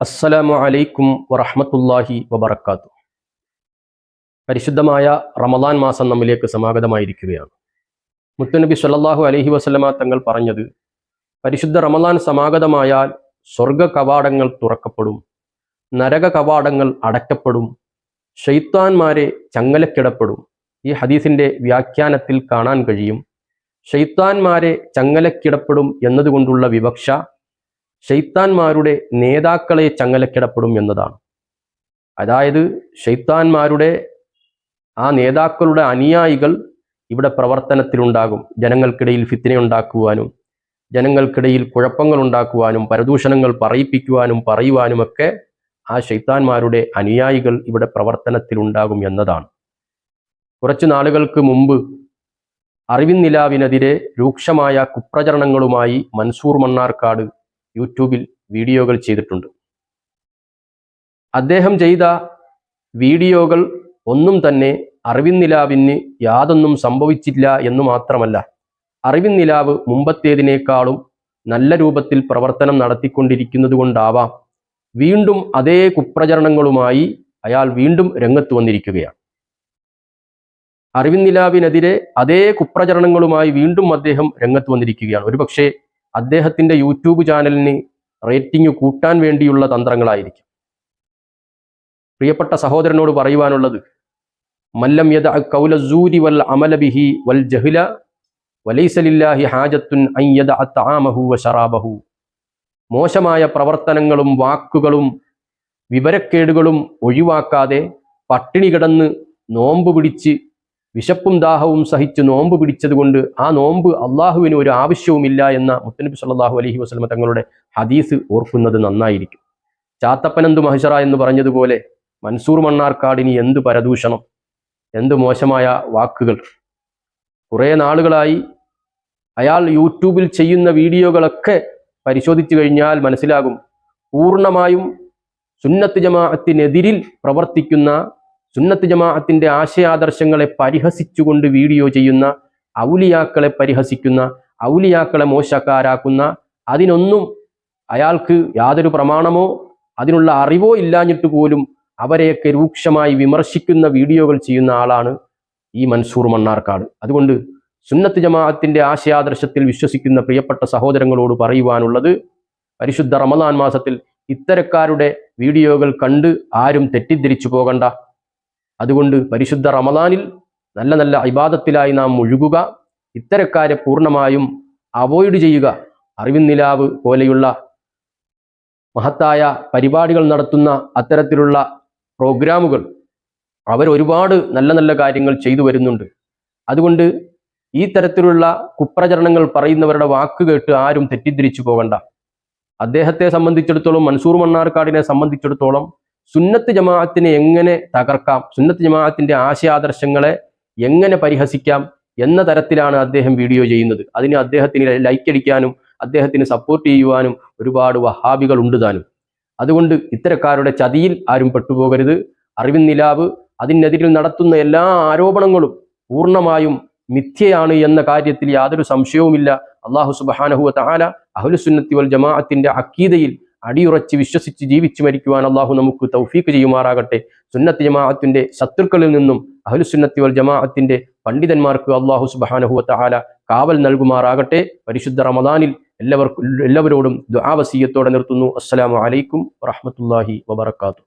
അസ്സലാമു അലൈക്കും വറഹ്മത്തുള്ളാഹി വബർക്കാത്തു പരിശുദ്ധമായ റമദാൻ മാസം നമ്മിലേക്ക് സമാഗതമായിരിക്കുകയാണ്. മുത്തുനബി സ്വല്ലല്ലാഹു അലൈഹി വസല്ലമ തങ്ങൾ പറഞ്ഞത് പരിശുദ്ധ റമദാൻ സമാഗതമായാൽ സ്വർഗ കവാടങ്ങൾ തുറക്കപ്പെടും നരക കവാടങ്ങൾ അടയ്ക്കപ്പെടും ഷെയ്ത്താൻമാരെ ചങ്ങലക്കിടപ്പെടും. ഈ ഹദീസിന്റെ വ്യാഖ്യാനത്തിൽ കാണാൻ കഴിയും ഷെയ്ത്താൻമാരെ ചങ്ങലക്കിടപ്പെടും എന്നതുകൊണ്ടുള്ള വിവക്ഷ ഷെയ്ത്താൻമാരുടെ നേതാക്കളെ ചങ്ങലക്കിടപ്പെടും എന്നതാണ്. അതായത് ഷെയ്ത്താൻമാരുടെ ആ നേതാക്കളുടെ അനുയായികൾ ഇവിടെ പ്രവർത്തനത്തിലുണ്ടാകും. ജനങ്ങൾക്കിടയിൽ ഫിത്തിനയുണ്ടാക്കുവാനും ജനങ്ങൾക്കിടയിൽ കുഴപ്പങ്ങൾ ഉണ്ടാക്കുവാനും പരദൂഷണങ്ങൾ പറയിപ്പിക്കുവാനും പറയുവാനുമൊക്കെ ആ ഷെയ്ത്താൻമാരുടെ അനുയായികൾ ഇവിടെ പ്രവർത്തനത്തിലുണ്ടാകും എന്നതാണ്. കുറച്ചു നാളുകൾക്ക് മുമ്പ് അറിവിൻ നിലാവിനെതിരെ രൂക്ഷമായ കുപ്രചരണങ്ങളുമായി മൻസൂർ മണ്ണാർക്കാട് യൂട്യൂബിൽ വീഡിയോകൾ ചെയ്തിട്ടുണ്ട്. അദ്ദേഹം ചെയ്ത വീഡിയോകൾ ഒന്നും തന്നെ അറിവിൻ നിലാവിന് യാതൊന്നും സംഭവിച്ചില്ല എന്ന് മാത്രമല്ല അറിവിൻ നിലാവ് മുമ്പത്തേതിനേക്കാളും നല്ല രൂപത്തിൽ പ്രവർത്തനം നടത്തിക്കൊണ്ടിരിക്കുന്നത് വീണ്ടും അതേ കുപ്രചരണങ്ങളുമായി അയാൾ വീണ്ടും രംഗത്ത് വന്നിരിക്കുകയാണ്. അറിവിൻ നിലാവിനെതിരെ അതേ കുപ്രചരണങ്ങളുമായി വീണ്ടും അദ്ദേഹം രംഗത്ത് വന്നിരിക്കുകയാണ്. ഒരുപക്ഷെ അദ്ദേഹത്തിന്റെ യൂട്യൂബ് ചാനലിന് റേറ്റിംഗ് കൂട്ടാൻ വേണ്ടിയുള്ള തന്ത്രങ്ങളായിരിക്കും. പ്രിയപ്പെട്ട സഹോദരനോട് പറയുവാനുള്ളത് മല്ലം യദ കൗലസൂരി വൽ അമലബിഹി വൽ ജഹ്ല വലൈസലില്ലാഹി ഹാജത്തുൻ അയ്യദ അത്താമഹു വശറാബഹു മോശമായ പ്രവർത്തനങ്ങളും വാക്കുകളും വിവരക്കേടുകളും ഒഴിവാക്കാതെ പട്ടിണി കിടന്ന് നോമ്പ് പിടിച്ച് വിശപ്പും ദാഹവും സഹിച്ച് നോമ്പ് പിടിച്ചതുകൊണ്ട് ആ നോമ്പ് അള്ളാഹുവിന് ഒരു ആവശ്യവുമില്ല എന്ന മുത്തനബി സല്ലാഹു അലഹി വസ്ലമ തങ്ങളുടെ ഹദീസ് ഓർക്കുന്നത് നന്നായിരിക്കും. ചാത്തപ്പനന്തു മഹഷറ എന്ന് പറഞ്ഞതുപോലെ മൻസൂർ മണ്ണാർക്കാടിന് എന്ത് പരദൂഷണം എന്ത് മോശമായ വാക്കുകൾ. കുറേ നാളുകളായി അയാൾ യൂട്യൂബിൽ ചെയ്യുന്ന വീഡിയോകളൊക്കെ പരിശോധിച്ചു കഴിഞ്ഞാൽ മനസ്സിലാകും. പൂർണമായും സുന്നത്ത് ജമാഅത്തിനെതിരിൽ പ്രവർത്തിക്കുന്ന സുന്നത്ത് ജമാഅത്തിന്റെ ആശയാദർശങ്ങളെ പരിഹസിച്ചുകൊണ്ട് വീഡിയോ ചെയ്യുന്ന ഔലിയാക്കളെ പരിഹസിക്കുന്ന ഔലിയാക്കളെ മോശക്കാരാക്കുന്ന അതിനൊന്നും അയാൾക്ക് യാതൊരു പ്രമാണമോ അതിനുള്ള അറിവോ ഇല്ലാഞ്ഞിട്ട് പോലും അവരെയൊക്കെ രൂക്ഷമായി വിമർശിക്കുന്ന വീഡിയോകൾ ചെയ്യുന്ന ആളാണ് ഈ മൻസൂർ മണ്ണാർക്കാട്. അതുകൊണ്ട് സുന്നത്ത് ജമാഅത്തിന്റെ ആശയാദർശത്തിൽ വിശ്വസിക്കുന്ന പ്രിയപ്പെട്ട സഹോദരങ്ങളോട് പറയുവാനുള്ളത് പരിശുദ്ധ റമദാൻ മാസത്തിൽ ഇത്തരക്കാരുടെ വീഡിയോകൾ കണ്ട് ആരും തെറ്റിദ്ധരിച്ചു പോകണ്ട. അതുകൊണ്ട് പരിശുദ്ധ റമദാനിൽ നല്ല നല്ല ഇബാദത്തിലായി നാം മുഴുകുക. ഇത്തരക്കാരെ പൂർണമായും അവോയ്ഡ് ചെയ്യുക. അറിവിൻ നിലാവ് പോലെയുള്ള മഹത്തായ പരിപാടികൾ നടത്തുന്ന അത്തരത്തിലുള്ള പ്രോഗ്രാമുകൾ അവർ ഒരുപാട് നല്ല നല്ല കാര്യങ്ങൾ ചെയ്തു വരുന്നുണ്ട്. അതുകൊണ്ട് ഈ തരത്തിലുള്ള കുപ്രചരണങ്ങൾ പറയുന്നവരുടെ വാക്ക് കേട്ട് ആരും തെറ്റിദ്ധരിച്ചു പോകണ്ട. അദ്ദേഹത്തെ സംബന്ധിച്ചിടത്തോളം മൻസൂർ മണ്ണാർക്കാടിനെ സംബന്ധിച്ചിടത്തോളം സുന്നത്ത് ജമാഅത്തിനെ എങ്ങനെ തകർക്കാം? സുന്നത്ത് ജമാഅത്തിന്റെ ആശയാദർശങ്ങളെ എങ്ങനെ പരിഹസിക്കാം എന്ന തരത്തിലാണ് അദ്ദേഹം വീഡിയോ ചെയ്യുന്നത്. അതിന് അദ്ദേഹത്തിന് ലൈക്ക് അടിക്കാനും അദ്ദേഹത്തിന് സപ്പോർട്ട് ചെയ്യുവാനും ഒരുപാട് വഹാബികൾ ഉണ്ട് താനും. അതുകൊണ്ട് ഇത്തരക്കാരുടെ ചതിയിൽ ആരും പെട്ടുപോകരുത്. അറിവിൻ നിലാവ് അതിനെതിരിൽ നടത്തുന്ന എല്ലാ ആരോപണങ്ങളും പൂർണമായും മിഥ്യയാണ് എന്ന കാര്യത്തിൽ യാതൊരു സംശയവുമില്ല. അള്ളാഹു സുബാനഹുവ താല അഹുലുസുന്നത്തി വൽ ജമാഅത്തിന്റെ അക്കീതയിൽ അടിയുറച്ച് വിശ്വസിച്ച് ജീവിച്ചു മരിക്കുവാൻ അള്ളാഹു നമുക്ക് തൗഫീക്ക് ചെയ്യുമാറാകട്ടെ. സുന്നത്ത് ജമാഅത്തിന്റെ ശത്രുക്കളിൽ നിന്നും അഹ്ലുസുന്നത്തി വൽ ജമാഅത്തിന്റെ പണ്ഡിതന്മാർക്ക് അള്ളാഹു സുബാനഹുവ ആല കാവൽ നൽകുമാറാകട്ടെ. പരിശുദ്ധ റമദാനിൽ എല്ലാവർക്കും എല്ലാവരോടും ദുആവസീയത്തോടെ നിർത്തുന്നു. അസ്സലാമു അലൈക്കും വറഹ്മത്തുള്ളാഹി വബറകാതുഹു.